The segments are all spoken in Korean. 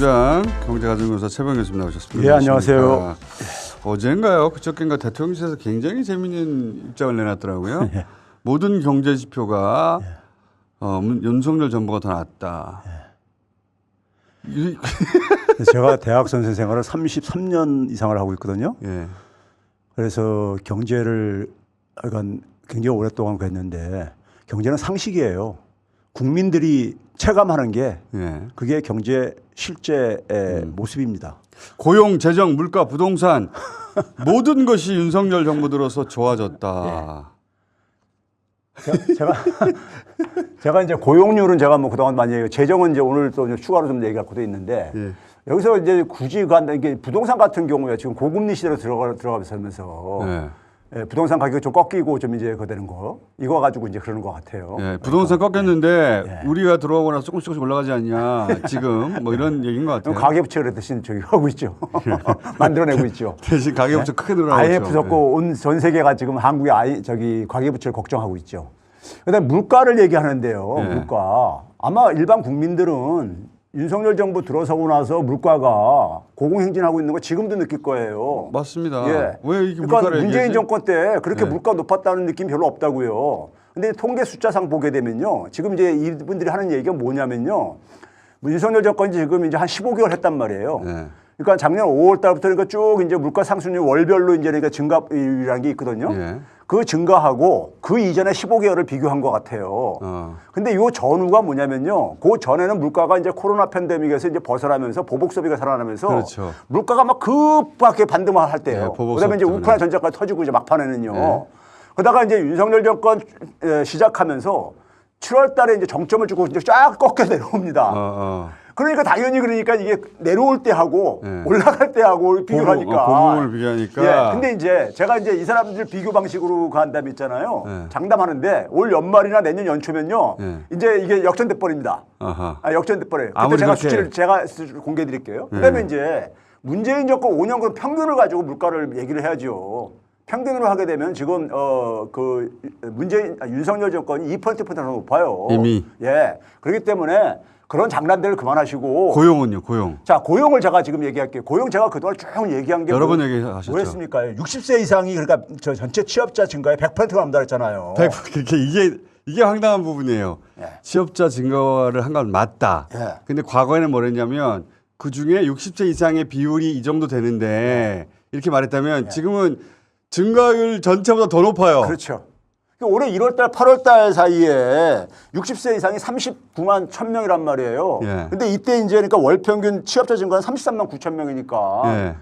사무총장 경제가정교사 최병 교수님 나오셨습니다. 예, 안녕하세요. 어젠가요, 그저께인가 대통령실에서 굉장히 재미있는 입장을 내놨더라고요. 예. 모든 경제 지표가 어, 문- 윤석열 정부가 더 낫다. 이- 제가 대학 선생 생활을 33년 이상을 하고 있거든요. 예, 그래서 경제를 약간 굉장히 오랫동안 했는데 경제는 상식이에요. 국민들이 체감하는 게 예. 그게 경제 실제의 음. 모습입니다. 고용, 재정, 물가, 부동산 모든 것이 윤석열 정부 들어서 좋아졌다. 제가 제가, 제가 이제 고용률은 제가 뭐 그동안 많이 얘기해요. 재정은 이제 오늘 또 추가로 좀 얘기할 것도 있는데 예. 여기서 이제 굳이 간다 이게 부동산 같은 경우에 지금 고금리 시대로 들어가 들어가면서 예. 예, 부동산 가격이 좀 꺾이고 좀 이제 그 되는 거 이거 가지고 이제 그러는 것 같아요. 예, 부동산 꺾였는데 예. 우리가 들어오고 나서 조금씩 조금씩 올라가지 않냐 지금 뭐 이런 얘기인 것 같아요. 가계부채를 대신 저기 하고 있죠. 만들어내고 있죠. 대신 가격부터 크게 늘어나고 있죠. IMF 섞고 온 전 세계가 지금 한국의 아이 저기 가계부채를 걱정하고 있죠. 그다음 물가를 얘기하는데요. 예. 물가 아마 일반 국민들은 윤석열 정부 들어서고 나서 물가가 고공행진하고 있는 거 지금도 느낄 거예요. 맞습니다. 예. 왜 이렇게 그러니까 문재인 얘기하지? 정권 때 그렇게 네. 물가 높았다는 느낌 별로 없다고요. 근데 통계 숫자상 보게 되면요. 지금 이제 이분들이 하는 얘기가 뭐냐면요. 뭐 윤석열 정권이 지금 이제 한 15개월 했단 말이에요. 네. 그러니까 작년 5월 달부터 그러니까 쭉 이제 물가 상승률 월별로 이제 그러니까 증가율이라는 게 있거든요. 예. 그 증가하고 그 이전에 15개월을 비교한 것 같아요. 어. 근데 요 전후가 뭐냐면요. 그 전에는 물가가 이제 코로나 팬데믹에서 이제 벗어나면서 보복 소비가 살아나면서 그렇죠. 물가가 막 급하게 반등을 할 때예요. 예, 보복 그다음에 이제 우크라이나 전쟁까지 터지고 이제 막판에는요. 예. 그러다가 이제 윤석열 정권 에, 시작하면서 7월 달에 이제 정점을 주고 이제 쫙 꺾여 내려옵니다. 어, 어. 그러니까 당연히 그러니까 이게 내려올 때 하고 예. 올라갈 때 하고 비교를 보복, 하니까. 어, 비교하니까. 예. 근데 이제 제가 이제 이 사람들 비교 방식으로 간담 있잖아요. 예. 장담하는데 올 연말이나 내년 연초면요. 예. 이제 이게 버립니다. 아하. 아, 역전돼 버려요. 그때 제가 그렇게- 수치를 제가 공개해 드릴게요. 그다음에 예. 이제 문재인 정권 5년 그 평균을 가지고 물가를 얘기를 해야죠. 평균으로 하게 되면 지금 어 그 문재인 아, 윤석열 정권이 2%포인트 높아요. 이미. 예. 그렇기 때문에 그런 장난들을 그만하시고 고용은요, 고용. 자 고용을 제가 지금 얘기할게요. 고용 제가 그동안 쭉 얘기한 게 여러 뭐- 번 얘기하셨죠. 뭐였습니까? 60세 이상이 그러니까 저 전체 취업자 증가에 100%가 남다 그랬잖아요. 백- 그렇게 이게 이게 황당한 부분이에요. 예. 취업자 증가를 한 건 맞다. 예. 근데 과거에는 뭐랬냐면 그 중에 60세 이상의 비율이 이 정도 되는데 이렇게 말했다면 지금은 증가율 전체보다 더 높아요. 예. 그렇죠. 그러니까 올해 1월달, 8월달 사이에 60세 이상이 39만 1천 명이란 말이에요. 예. 근데 이때 이제 그러니까 월 평균 취업자 증가는 33만 9천 명이니까 예.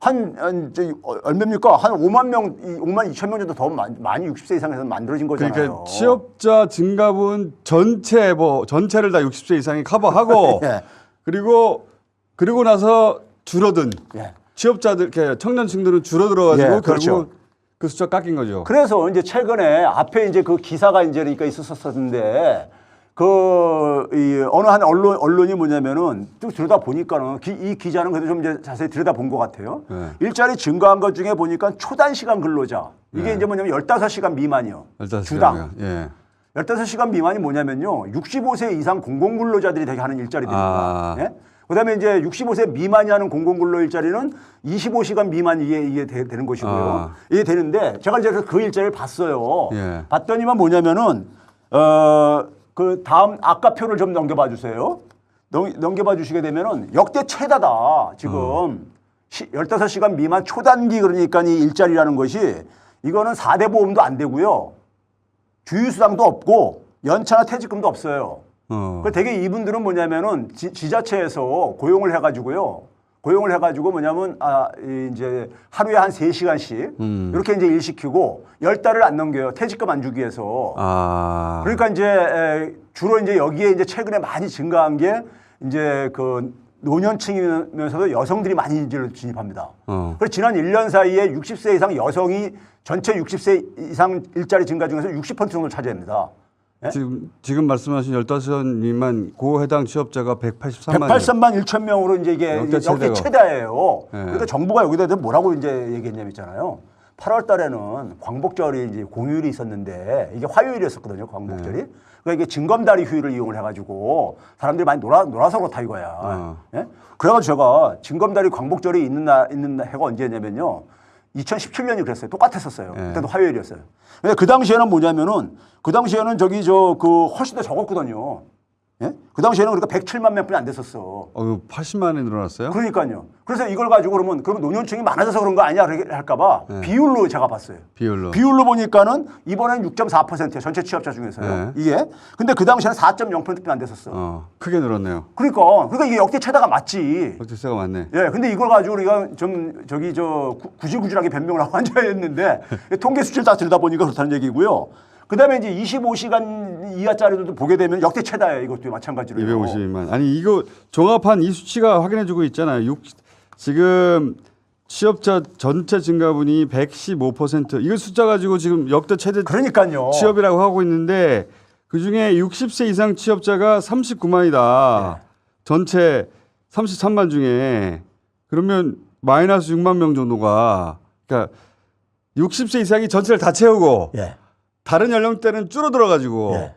한, 한 어, 얼마입니까? 한 5만 명, 이 5만 2천 명 정도 더 많이, 많이 60세 이상에서 만들어진 거잖아요. 그러니까 취업자 증가분 전체 뭐 전체를 다 60세 이상이 커버하고 예. 그리고 그리고 나서 줄어든 예. 취업자들 이렇게 청년층들은 줄어들어가지고 예, 그렇죠. 결국 그 숫자 깎인 거죠. 그래서 이제 최근에 앞에 이제 그 기사가 이제 그러니까 있었었는데 그, 이 어느 한 언론, 언론이 뭐냐면은 쭉 들여다 보니까는 기- 이 기자는 그래도 좀 이제 자세히 들여다 본 것 같아요. 네. 일자리 증가한 것 중에 보니까 초단 시간 근로자. 이게 이제 뭐냐면 15시간 미만이요. 일단 주당. 예. 15시간 미만이 뭐냐면요. 65세 이상 공공근로자들이 되게 하는 일자리들입니다. 아. 예? 그다음에 이제 65세 미만이 하는 공공근로 일자리는 25시간 미만 이게 이게 되, 는 것이고요. 아. 이게 되는데 제가 이제 그 일자리를 봤어요. 예. 봤더니만 뭐냐면은 어그 다음 아까 표를 좀 넘겨봐 주세요. 넘, 넘겨봐 주시게 되면은 역대 최다다 지금 어. 시, 15시간 미만 초단기 그러니까 이 일자리라는 것이 이거는 4대 보험도 안 되고요. 주휴수당도 없고 연차나 퇴직금도 없어요. 어. 그 되게 이분들은 뭐냐면은 지, 지자체에서 고용을 해가지고요. 고용을 해가지고 뭐냐면 아이 이제 하루에 한 세시간씩 음. 이렇게 이제 일 시키고 열 달을 안 넘겨요. 퇴직금 안 주기 위해서. 아. 그러니까 이제 에, 주로 이제 여기에 이제 최근에 많이 증가한 게 이제 그 노년층이면서도 여성들이 많이 인지를 진입합니다. 어. 그래서 지난 1년 사이에 60세 이상 여성이 전체 60세 이상 일자리 증가 중에서 60% 정도를 차지합니다. 예? 지금 지금 말씀하신 15살 미만 고 해당 취업자가 183만 183만 1천 명으로 이제 이게 역대 최대가. 최다예요. 예. 그러니까 정부가 여기다 대해서 뭐라고 이제 얘기했냐면 있잖아요. 8월 달에는 광복절이 이제 공휴일이 있었는데 이게 화요일이었었거든요. 광복절이. 네. 그러니까 이게 징검다리 휴일을 이용을 해가지고 사람들이 많이 놀아 놀아서 그렇다 이거야. 어. 예? 그래가지고 제가 징검다리 광복절이 있는 날 있는 해가 언제냐면요. 2017년이 그랬어요. 똑같았었어요. 예. 그때도 화요일이었어요. 근데 그 당시에는 뭐냐면은 그 당시에는 저기 저 그 훨씬 더 적었거든요. 예? 그 당시에는 그러니까 107만 명뿐이 안 됐었어. 어, 80만에 늘어났어요? 그러니까요. 그래서 이걸 가지고 그러면 그러면 노년층이 많아져서 그런 거 아니야 그렇게 할까봐 네. 비율로 제가 봤어요. 비율로. 비율로 보니까는 이번엔 6.4%예요. 전체 취업자 중에서요. 네. 이게. 근데 그 당시에는 4.0%뿐이 안 됐었어. 어, 크게 늘었네요. 그러니까 그러니까 이게 역대 최다가 맞지. 역대세가 많네. 예, 근데 이걸 가지고 우리가 좀 저기 저 구- 구질구질하게 변명을 하고 앉아 있는데 통계 수치를 다 들다 보니까 그렇다는 얘기고요. 그 다음에 이제 25시간 이하짜리도 보게 되면 역대 최다예요. 이것도 마찬가지로. 252만. 아니 이거 종합한 이 수치가 확인해주고 있잖아요. 6, 지금 취업자 전체 증가분이 115%. 이거 숫자 가지고 지금 역대 최대 그러니까요. 취업이라고 하고 있는데 그 중에 60세 이상 취업자가 39만이다. 전체 33만 중에 그러면 마이너스 6만 명 정도가 그러니까 60세 이상이 전체를 다 채우고 예. 다른 연령대는 줄어들어 가지고 예.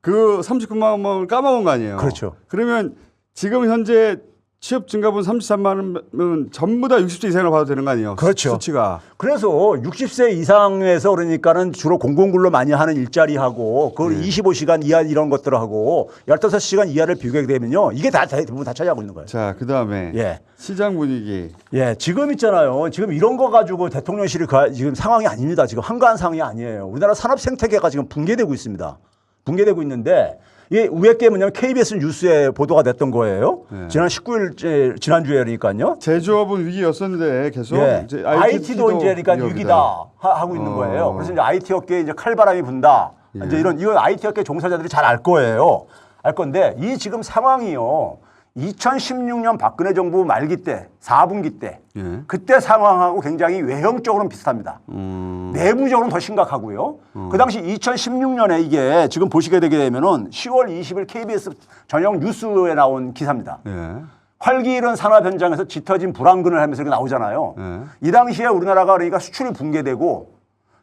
그 39만 명을 까먹은 거 아니에요. 그렇죠. 그러면 지금 현재 취업 증가분 33만 명은 전부 다 60세 이상으로 봐도 되는 거 아니에요? 그렇죠. 수치가. 그래서 60세 이상에서 그러니까는 주로 공공근로 많이 하는 일자리하고 그 네. 25시간 이하 이런 것들하고 15시간 이하를 비교하게 되면요. 이게 다 대부분 다 차지하고 있는 거예요. 자, 그다음에 예. 시장 분위기. 예, 지금 있잖아요. 지금 이런 거 가지고 대통령실이 가- 지금 상황이 아닙니다. 지금 한가한 상황이 아니에요. 우리나라 산업 생태계가 지금 붕괴되고 있습니다. 붕괴되고 있는데 이게 위에 게 뭐냐면 KBS 뉴스에 보도가 됐던 거예요. 네. 지난 19일 지난주에 그러니까요. 제조업은 위기였었는데 계속 예. 이제 IT도 이제 그러니까. 위기다 하- 하고 있는 어. 거예요. 그래서 이제 IT 업계에 이제 칼바람이 분다. 예. 이제 이런 이거 IT 업계 종사자들이 잘 알 거예요. 알 건데 이 지금 상황이요. 2016년 박근혜 정부 말기 때 4분기 때 예. 그때 상황하고 굉장히 외형적으로는 비슷합니다. 음. 내부적으로는 더 심각하고요. 그 당시 2016년에 이게 지금 보시게 되게 되면은 10월 20일 KBS 저녁 뉴스에 나온 기사입니다. 예. 활기 잃은 산업 현장에서 짙어진 불황근을 하면서 이렇게 나오잖아요. 예. 이 당시에 우리나라가 그러니까 수출이 붕괴되고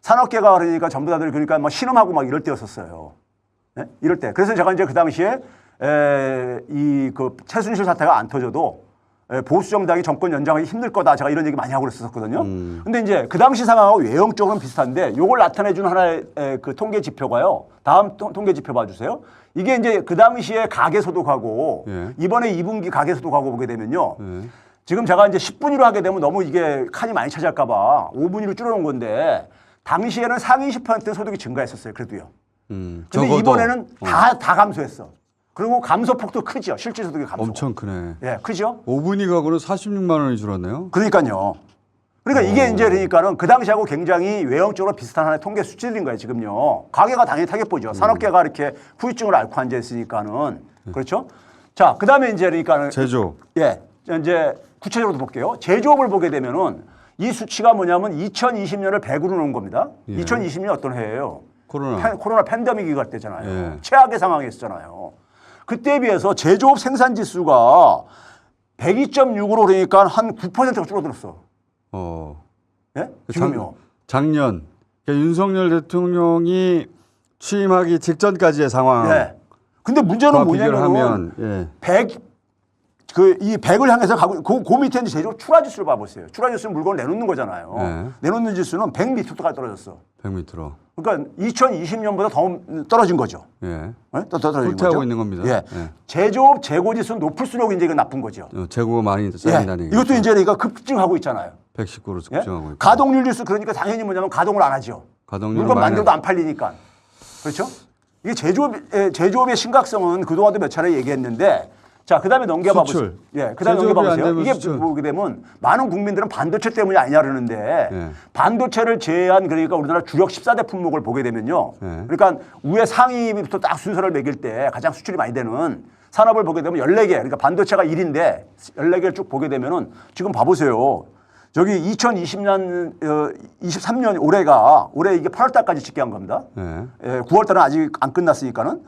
산업계가 그러니까 전부 다들 그러니까 막 신음하고 막 이럴 때였었어요. 예? 이럴 때. 그래서 제가 이제 그 당시에 이그 최순실 사태가 안 터져도 에, 보수 정당이 정권 연장하기 힘들 거다. 제가 이런 얘기 많이 하고 그랬었거든요. 근데 이제 그 당시 상황하고 외형적으로는 비슷한데 요걸 나타내 준 하나의 에, 그 통계 지표가요. 다음 통- 통계 지표 봐 주세요. 이게 이제 그 당시에 가계 소득하고 예. 이번에 2분기 가계 소득하고 보게 되면요. 예. 지금 제가 이제 10분위로 하게 되면 너무 이게 칸이 많이 차지할까봐 5분위로 줄여놓은 건데 당시에는 상위 10% 소득이 증가했었어요. 그래도요. 음. 근데. 이번에는 어. 다, 다 감소했어. 그리고 감소폭도 크죠. 실질 소득의 감소. 엄청 크네. 예, 크죠. 5분위 가구는 46만 원이 줄었네요. 그러니까요. 그러니까 이게 이제 그러니까는 그 당시하고 굉장히 외형적으로 비슷한 하나의 통계 수치들인 거예요, 지금요. 가게가 당연히 타격 보죠. 산업계가 이렇게 후유증을 앓고 앉아 있으니까는. 그렇죠? 자, 그 다음에 이제 그러니까는 제조. 예, 이제 구체적으로 볼게요. 제조업을 보게 되면은 이 수치가 뭐냐면 2020년을 100으로 놓은 겁니다. 예. 2020년이 어떤 해예요? 코로나. 팬- 코로나 팬데믹이 갈 때잖아요. 예. 최악의 상황이었잖아요. 그때에 비해서 제조업 생산 지수가 102.6으로 그러니까 한 9%가 줄어들었어. 어. 예? 지금요. 작 년 그러니까 윤석열 대통령이 취임하기 직전까지의 상황. 예. 근데 문제는 뭐냐면 하면 예. 100, 그, 이 100을 향해서 가고, 그, 그 밑에 이제 제조업 출하 지수를 봐보세요. 출하 지수는 물건을 내놓는 거잖아요. 네. 내놓는 지수는 100 밑으로까지 떨어졌어. 100m로. 그러니까 2020년보다 더 떨어진 거죠. 예. 예? 더, 더 떨어진 거죠. 있는 겁니다. 예. 예. 제조업 재고 지수는 높을수록 이제 이건 나쁜 거죠. 어, 재고가 많이 예. 쌓인다는 얘기. 이것도 이제 그러니까 급증하고 있잖아요. 119로 예? 급증하고 있고. 가동률 지수 그러니까 당연히 뭐냐면 가동을 안 하죠. 가동률은 물건 만들어도 안 팔리니까. 그렇죠? 이게 제조업, 의 제조업의 심각성은 그동안도 몇 차례 얘기했는데 자, 그 다음에 넘겨봐 보세요. 예, 그 다음에 제조업이 넘겨봐 안 보세요. 이게 수출. 보게 되면 많은 국민들은 반도체 때문이 아니냐 그러는데 예. 반도체를 제외한 그러니까 우리나라 주력 14대 품목을 보게 되면요. 예. 그러니까 위에 상위부터 딱 순서를 매길 때 가장 수출이 많이 되는 산업을 보게 되면 14개, 그러니까 반도체가 1인데 14개를 쭉 보게 되면은 지금 봐 보세요. 저기 2020년, 어, 23년 올해가 올해 이게 8월 달까지 집계한 겁니다. 예. 예, 9월 달은 아직 안 끝났으니까는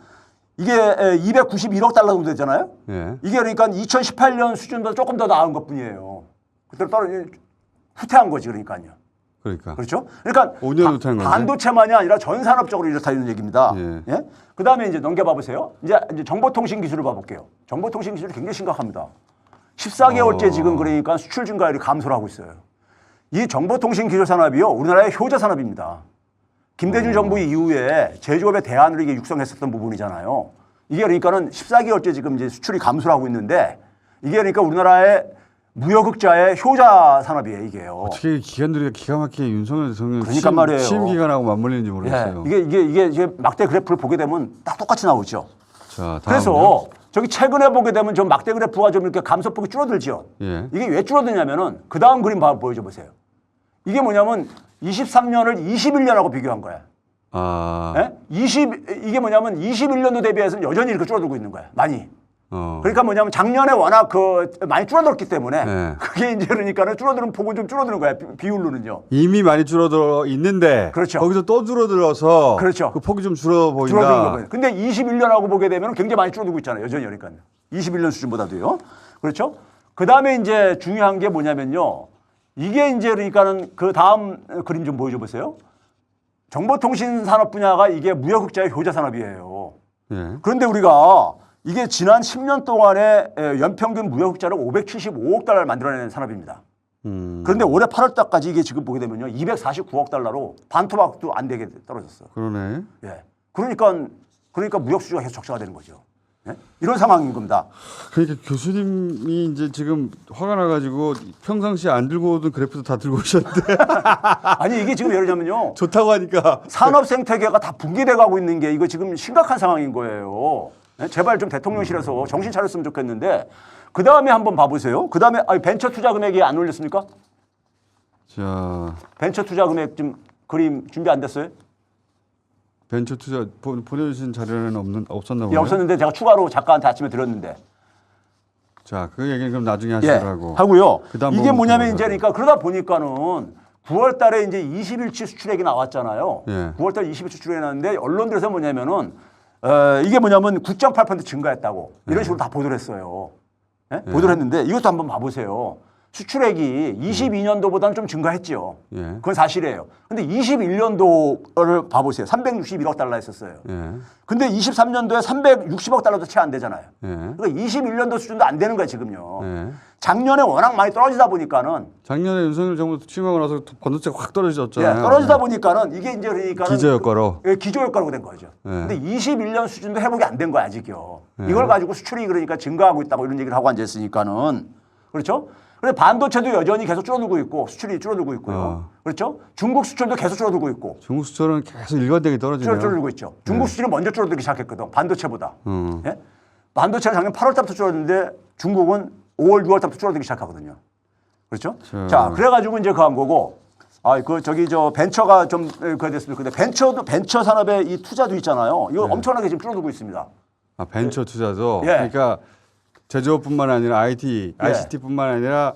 이게 에, 291억 달러 정도 되잖아요. 예. 이게 그러니까 2018년 수준보다 조금 더 나은 것 뿐이에요. 그때 떨어 후퇴한 거지 그러니까요. 그러니까. 그렇죠? 그러니까 5년 바- 못한 건데. 반도체만이 아니라 전 산업적으로 이렇다는 얘기입니다. 예. 예? 그다음에 이제 넘겨 봐 보세요. 이제, 이제 정보통신 기술을 봐 볼게요. 정보통신 기술이 굉장히 심각합니다. 14개월째 어. 지금 그러니까 수출 증가율이 감소를 하고 있어요. 이 정보통신 기술 산업이요 우리나라의 효자 산업입니다. 김대중 정부 이후에 제조업의 대안으로 이게 육성했었던 부분이잖아요. 이게 그러니까는 14개월째 지금 이제 수출이 감소를 하고 있는데 이게 그러니까 우리나라의 무역흑자의 효자 산업이에요 이게요. 어떻게 기관들이 기가 막히게 윤석열 대통령 그러니까 취임, 말이에요. 취임 기간하고 맞물리는지 예, 모르겠어요. 이게 이게 이게 이제 막대 그래프를 보게 되면 딱 똑같이 나오죠. 자. 그래서 저기 최근에 보게 되면 좀 막대 그래프가 좀 이렇게 감소폭이 줄어들죠. 예. 이게 왜 줄어드냐면은 그 다음 그림 봐 보여줘 보세요. 이게 뭐냐면 23년을 21년하고 비교한 거야. 아, 예? 20 이게 뭐냐면 21년도 대비해서는 여전히 이렇게 줄어들고 있는 거야. 많이. 어, 그러니까 뭐냐면 작년에 워낙 그 많이 줄어들었기 때문에 네. 그게 이제 그러니까는 줄어드는 폭은 좀 줄어드는 거야. 비- 비율로는요. 이미 많이 줄어들어 있는데 그렇죠. 거기서 또 줄어들어서 그렇죠. 그 폭이 좀 줄어 보인다. 줄어드는 거예요. 근데 21년하고 보게 되면 굉장히 많이 줄어들고 있잖아요. 여전히 그러니까 21년 수준보다도요. 그렇죠? 그 다음에 이제 중요한 게 뭐냐면요. 이게 이제 그러니까는 그 다음 그림 좀 보여줘 보세요. 정보통신 산업 분야가 이게 무역흑자의 효자 산업이에요. 예. 그런데 우리가 이게 지난 10년 동안에 에, 연평균 무역흑자를 575억 달러를 만들어낸 산업입니다. 음, 그런데 올해 8월 달까지 이게 지금 보게 되면요. 249억 달러로 반토막도 안 되게 떨어졌어요. 그러네. 예. 그러니까 그러니까 무역 수지가 계속 적자가 되는 거죠. 예? 이런 상황인 겁니다. 그러니까 교수님이 이제 지금 화가 나가지고 평상시에 안 들고 오던 그래프도 다 들고 오셨는데 아니 이게 지금 예를 들면요. 좋다고 하니까 산업 생태계가 다 붕괴돼 가고 있는 게 이거 지금 심각한 상황인 거예요. 예? 제발 좀 대통령실에서 정신 차렸으면 좋겠는데 그 다음에 한번 봐보세요. 그 다음에 벤처 투자 금액이 안 올렸습니까? 자 벤처 투자 금액 좀 그림 준비 안 됐어요? 벤처 투자 보, 보내주신 자료는 없는 없었나 예, 보네요. 없었는데 제가 추가로 작가한테 아침에 드렸는데. 자 그 얘기는 그럼 나중에 예, 하시라고. 하고요. 그다음 이게 부분 뭐냐면 또 이제 그러니까 그러다 보니까는 9월 달에 이제 20일치 수출액이 나왔잖아요. 예. 9월 달 20일 수출액이 나왔는데 언론들에서 뭐냐면은 어, 이게 뭐냐면 9.8% 증가했다고 예. 이런 식으로 다 보도를 했어요. 예? 보도를 했는데 이것도 한번 봐보세요. 수출액이 22년도보다는 좀 증가했죠. 예. 그건 사실이에요. 근데 21년도를 봐보세요. 361억 달러 했었어요. 예. 근데 23년도에 360억 달러도 채 안 되잖아요. 예. 그러니까 21년도 수준도 안 되는 거야 지금요. 예. 작년에 워낙 많이 떨어지다 보니까는 작년에 윤석열 정부 취임하고 나서 건너체가 확 예, 떨어졌잖아요. 떨어지다 보니까는 이게 이제 그러니까는 기저 효과로. 그, 예, 기저 효과로 된 거죠. 예. 근데 21년 수준도 회복이 안 된 거야 아직요. 예. 이걸 가지고 수출이 그러니까 증가하고 있다고 이런 얘기를 하고 앉아 있으니까는 그렇죠. 근데 반도체도 여전히 계속 줄어들고 있고 수출이 줄어들고 있고요. 어. 그렇죠. 중국 수출도 계속 줄어들고 있고 중국 수출은 계속 일관되게 떨어지네요. 줄어들고 있죠. 중국 수출이 먼저 줄어들기 시작했거든. 반도체보다. 음. 예? 반도체는 작년 8월 달부터 줄었는데 중국은 5월, 6월 달부터 줄어들기 시작하거든요. 그렇죠? 자. 자, 그래가지고 이제 그한 거고, 아, 그 저기 저 벤처가 좀 그래 됐습니다. 근데 벤처도 벤처 산업의 이 투자도 있잖아요. 이거 엄청나게 지금 줄어들고 있습니다. 아, 벤처 투자도 예. 그러니까 제조업뿐만 아니라 IT, 예. ICT뿐만 아니라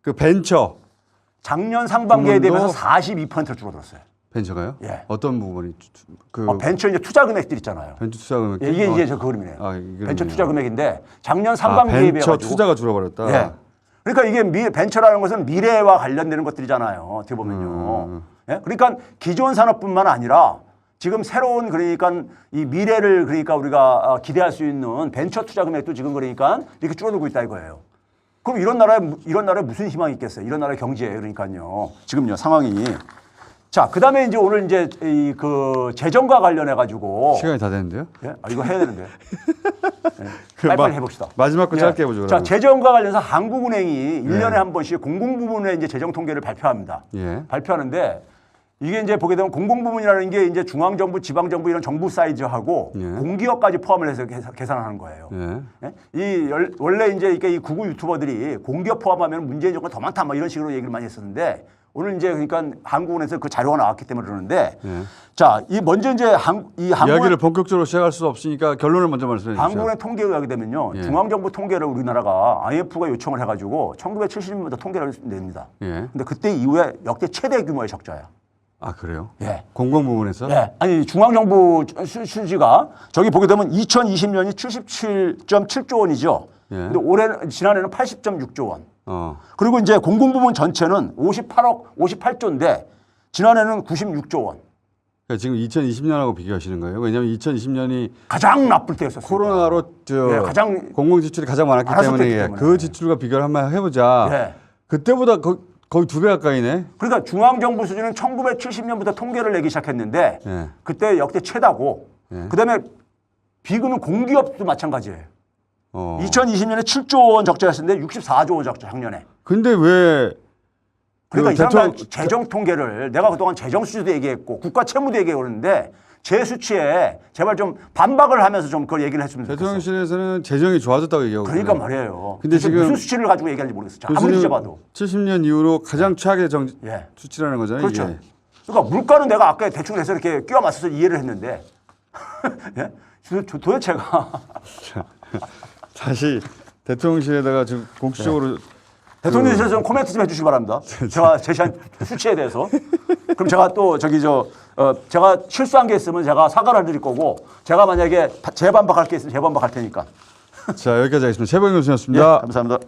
그 벤처 작년 상반기에 대비해서 42% 줄어들었어요. 벤처가요? 예. 어떤 부분이 그 어, 벤처 이제 투자 금액들 있잖아요. 벤처 투자 금액 예, 이게 이제 저 그림이네요. 아. 벤처 투자 금액인데 작년 아, 상반기에 비해 벤처 가지고 투자가 줄어버렸다. 예. 그러니까 이게 미, 벤처라는 것은 미래와 관련되는 것들이잖아요. 어떻게 보면요. 음. 예? 그러니까 기존 산업뿐만 아니라 지금 새로운 그러니까 이 미래를 그러니까 우리가 어, 기대할 수 있는 벤처 투자 금액도 지금 그러니까 이렇게 줄어들고 있다 이거예요. 그럼 이런 나라에 무- 이런 나라에 무슨 희망이 있겠어요? 이런 나라의 경제에 그러니까요. 지금요 상황이 자 그다음에 이제 오늘 이제 이 그 재정과 관련해 가지고 시간이 다 됐는데요. 예? 아, 이거 해야 되는데. 예. 그 빨리빨리 마- 해봅시다. 마지막 거 예. 짧게 해보죠. 자. 재정과 관련해서 한국은행이 일 1년에 한 번씩 공공부문의 이제 재정 통계를 발표합니다. 예. 발표하는데 이게 이제 보게 되면 공공부문이라는 게 이제 중앙정부, 지방정부 이런 정부 사이즈하고 예. 공기업까지 포함을 해서 계산- 계산하는 거예요. 예. 예? 이 열- 원래 이제 이게 이 구구 유튜버들이 공기업 포함하면 문재인 정권 더 많다 뭐 이런 식으로 얘기를 많이 했었는데 오늘 이제 그러니까 한국은행에서 그 자료가 나왔기 때문에 그러는데 예. 자, 이 먼저 이제 한, 이 한국은 이야기를 본격적으로 시작할 수 없으니까 결론을 먼저 말씀해 주시죠. 한국의 통계에 의하게 되면요. 예. 중앙정부 통계를 우리나라가 IMF가 요청을 해 가지고 1970년부터 통계를 냅니다. 예. 근데 그때 이후에 역대 최대 규모의 적자야. 아 그래요? 예. 공공 부문에서 예. 아니 중앙정부 수- 수지가 저기 보게 되면 2020년이 77.7조 원이죠. 예. 근데 올해 지난해는 80.6조 원. 어. 그리고 이제 공공 부문 전체는 58억 58조인데 지난해는 96조 원. 그러니까 지금 2020년하고 비교하시는 거예요. 왜냐하면 2020년이 가장 나쁠 때였었어요. 코로나로 저 예, 가장 공공 지출이 가장 많았기 때문에, 때문에. 그 지출과 비교를 한번 해보자. 예. 그때보다 거, 거의 두 배 가까이네. 그러니까 중앙정부 수준은 1970년부터 통계를 내기 시작했는데 예. 그때 역대 최다고 예. 그다음에 비금은 공기업도 마찬가지예요. 어. 2020년에 7조 원 적자였는데 64조 원 적자 작년에. 근데 왜 그러니까 그이 사람들 대통령- 재정 통계를 내가 그동안 재정 수치도 얘기했고 국가 채무도 얘기했는데 제 수치에 제발 좀 반박을 하면서 좀 그걸 얘기를 했으면 좋겠어요. 대통령실에서는 재정이 좋아졌다고 얘기하고 그러니까. 말이에요. 근데 지금 무슨 수치를 가지고 얘기하는지 모르겠어요. 아무리 뒤져봐도. 70년 이후로 가장 최악의 정 예. 수치라는 거잖아요. 그렇죠. 이게. 그러니까 물가는 내가 아까 대충 해서 이렇게 끼워 맞춰서 이해를 했는데 예? 도- 도대체가 다시 대통령실에다가 지금 공식적으로 대통령실에서 좀 코멘트 좀 해주시기 바랍니다. 제가 제시한 수치에 대해서. 그럼 제가 또 저기 저 어, 제가 실수한 게 있으면 제가 사과를 드릴 거고 제가 만약에 바- 재반박할 게 있으면 재반박할 테니까. 자 여기까지 하겠습니다. 최범 예, 교수였습니다. 감사합니다.